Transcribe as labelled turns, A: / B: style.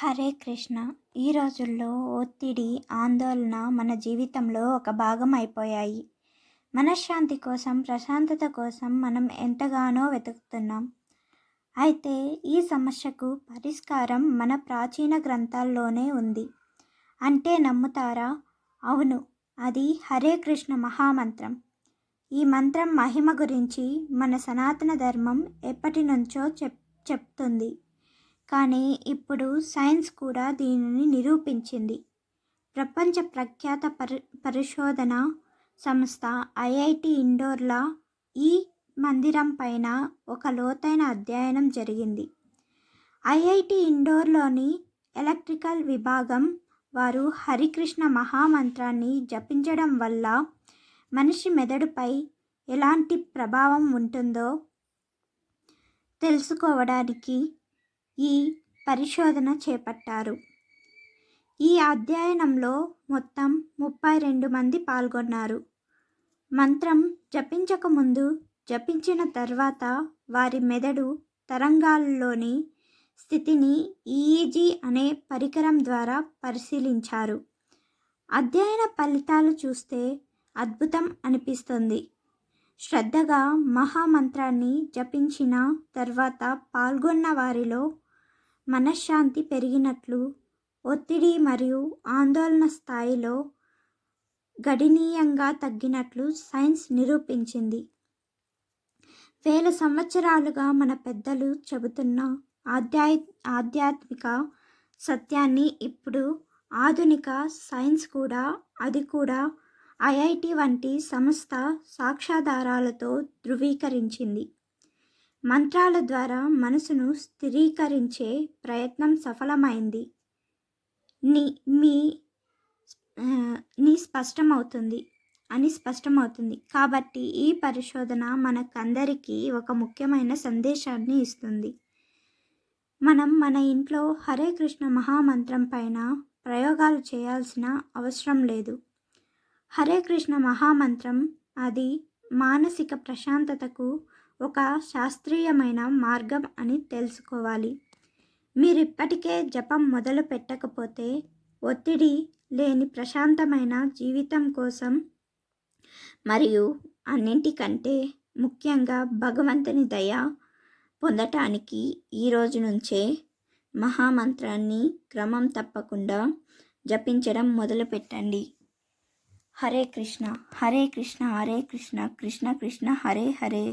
A: హరే కృష్ణ. ఈ రోజుల్లో ఒత్తిడి ఆందోళన మన జీవితంలో ఒక భాగం అయిపోయాయి. మనశ్శాంతి కోసం ప్రశాంతత కోసం మనం ఎంతగానో వెతుకుతున్నాం. అయితే ఈ సమస్యకు పరిష్కారం మన ప్రాచీన గ్రంథాల్లోనే ఉంది. అంటే నమ్ముతారా? అవును అది హరే కృష్ణ మహామంత్రం. ఈ మంత్రం మహిమ గురించి మన సనాతన ధర్మం ఎప్పటి నుంచో చెప్ చెప్తుంది. కానీ ఇప్పుడు సైన్స్ కూడా దీనిని నిరూపించింది. ప్రపంచ ప్రఖ్యాత పరి పరిశోధన సంస్థ ఐఐటి ఇండోర్ల ఈ మందిరం పైన ఒక లోతైన అధ్యయనం జరిగింది. ఐఐటి ఇండోర్లోని ఎలక్ట్రికల్ విభాగం వారు హరికృష్ణ మహామంత్రాన్ని జపించడం వల్ల మనిషి మెదడుపై ఎలాంటి ప్రభావం ఉంటుందో తెలుసుకోవడానికి ఈ పరిశోధన చేపట్టారు. ఈ అధ్యయనంలో మొత్తం ముప్పై రెండు మంది పాల్గొన్నారు. మంత్రం జపించకముందు జపించిన తర్వాత వారి మెదడు తరంగాల్లోని స్థితిని ఈఈజీ అనే పరికరం ద్వారా పరిశీలించారు. అధ్యయన ఫలితాలు చూస్తే అద్భుతం అనిపిస్తుంది. శ్రద్ధగా మహామంత్రాన్ని జపించిన తర్వాత పాల్గొన్న వారిలో మనశ్శాంతి పెరిగినట్లు ఒత్తిడి మరియు ఆందోళన స్థాయిలో గణనీయంగా తగ్గినట్లు సైన్స్ నిరూపించింది. వేల సంవత్సరాలుగా మన పెద్దలు చెబుతున్న ఆధ్యాయ ఆధ్యాత్మిక సత్యాన్ని ఇప్పుడు ఆధునిక సైన్స్ కూడా అది కూడా ఐఐటి వంటి సంస్థ సాక్ష్యాధారాలతో ధృవీకరించింది. మంత్రాల ద్వారా మనసును స్థిరీకరించే ప్రయత్నం సఫలమైంది. నీ మీ నీ స్పష్టమవుతుంది అని స్పష్టమవుతుంది. కాబట్టి ఈ పరిశోధన మనకందరికీ ఒక ముఖ్యమైన సందేశాన్ని ఇస్తుంది. మనం మన ఇంట్లో హరే కృష్ణ మహామంత్రం పైన ప్రయోగాలు చేయాల్సిన అవసరం లేదు. హరే కృష్ణ మహామంత్రం అది మానసిక ప్రశాంతతకు ఒక శాస్త్రీయమైన మార్గం అని తెలుసుకోవాలి. మీరు ఇప్పటికే జపం మొదలు పెట్టకపోతే ఒత్తిడి లేని ప్రశాంతమైన జీవితం కోసం మరియు అన్నింటికంటే ముఖ్యంగా భగవంతుని దయ పొందటానికి ఈరోజు నుంచే మహామంత్రాన్ని క్రమం తప్పకుండా జపించడం మొదలుపెట్టండి హరే కృష్ణ హరే కృష్ణ హరే కృష్ణ కృష్ణ కృష్ణ హరే హరే.